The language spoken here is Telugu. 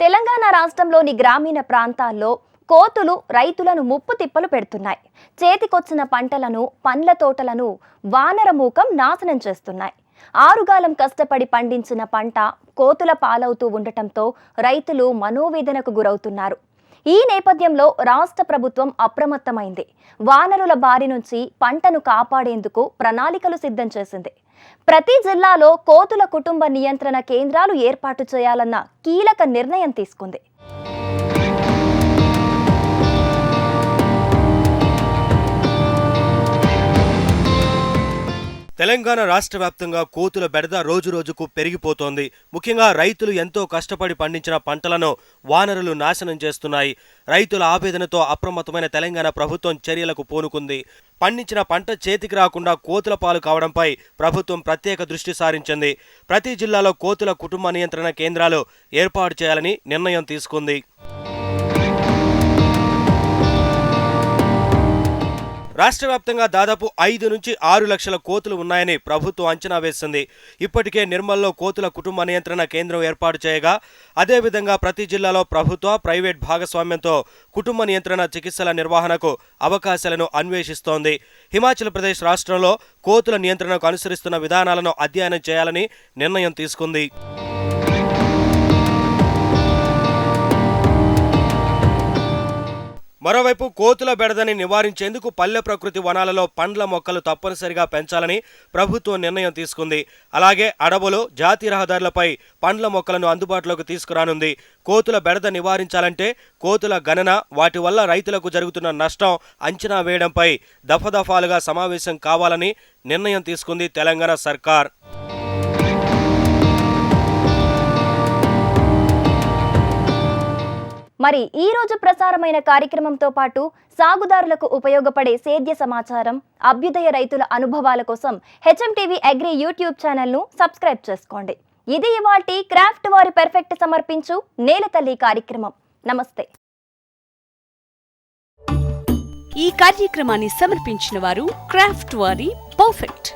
తెలంగాణ రాష్ట్రంలోని గ్రామీణ ప్రాంతాల్లో కోతులు రైతులను ముప్పు తిప్పలు పెడుతున్నాయి. చేతికొచ్చిన పంటలను పండ్ల తోటలను వానరమూకం నాశనం చేస్తున్నాయి. ఆరుగాలం కష్టపడి పండించిన పంట కోతుల పాలవుతూ ఉండటంతో రైతులు మనోవేదనకు గురవుతున్నారు. ఈ నేపథ్యంలో రాష్ట్ర ప్రభుత్వం అప్రమత్తమైంది. వానరుల బారి నుంచి పంటను కాపాడేందుకు ప్రణాళికలు సిద్ధం చేసింది. ప్రతి జిల్లాలో కోతుల కుటుంబ నియంత్రణ కేంద్రాలు ఏర్పాటు చేయాలన్న కీలక నిర్ణయం తీసుకుంది. తెలంగాణ రాష్ట్ర వ్యాప్తంగా కోతుల బెడద రోజు రోజుకు పెరిగిపోతోంది. ముఖ్యంగా రైతులు ఎంతో కష్టపడి పండించిన పంటలను వానరులు నాశనం చేస్తున్నాయి. రైతుల ఆవేదనతో అప్రమత్తమైన తెలంగాణ ప్రభుత్వం చర్యలకు పూనుకుంది. పండించిన పంట చేతికి రాకుండా కోతుల పాలు కావడంపై ప్రభుత్వం ప్రత్యేక దృష్టి సారించింది. ప్రతి జిల్లాలో కోతుల కుటుంబ నియంత్రణ కేంద్రాలు ఏర్పాటు చేయాలని నిర్ణయం తీసుకుంది. రాష్ట్ర వ్యాప్తంగా దాదాపు ఐదు నుంచి ఆరు లక్షల కోతులు ఉన్నాయని ప్రభుత్వం అంచనా వేసింది. ఇప్పటికే నిర్మల్లో కోతుల కుటుంబ నియంత్రణ కేంద్రం ఏర్పాటు చేయగా అదేవిధంగా ప్రతి జిల్లాలో ప్రభుత్వ ప్రైవేట్ భాగస్వామ్యంతో కుటుంబ నియంత్రణ చికిత్సల నిర్వహణకు అవకాశాలను అన్వేషిస్తోంది. హిమాచల్ ప్రదేశ్ రాష్ట్రంలో కోతుల నియంత్రణకు అనుసరిస్తున్న విధానాలను అధ్యయనం చేయాలని నిర్ణయం తీసుకుంది. మరోవైపు కోతుల బెడదని నివారించేందుకు పల్లె ప్రకృతి వనాలలో పండ్ల మొక్కలు తప్పనిసరిగా పెంచాలని ప్రభుత్వం నిర్ణయం తీసుకుంది. అలాగే అడవులు జాతీయ రహదారులపై పండ్ల మొక్కలను అందుబాటులోకి తీసుకురానుంది. కోతుల బెడద నివారించాలంటే కోతుల గణన వాటి వల్ల రైతులకు జరుగుతున్న నష్టం అంచనా వేయడంపై దఫదఫాలుగా సమావేశం కావాలని నిర్ణయం తీసుకుంది తెలంగాణ సర్కార్. మరి ఈ రోజు ప్రసారమైన కార్యక్రమంతో పాటు సాగుదారులకు ఉపయోగపడే సేద్య సమాచారం అభ్యుదయ రైతుల అనుభవాల కోసం హెచ్ఎం టీవీ అగ్రి యూట్యూబ్ ఛానల్ను సబ్స్క్రైబ్ చేసుకోండి. ఇది ఇవాటి క్రాఫ్ట్ వారి పెర్ఫెక్ట్ సమర్పించు నేలతల్లి కార్యక్రమం. నమస్తే. ఈ కార్యక్రమాన్ని సమర్పించిన వారు క్రాఫ్ట్ వారి పర్ఫెక్ట్.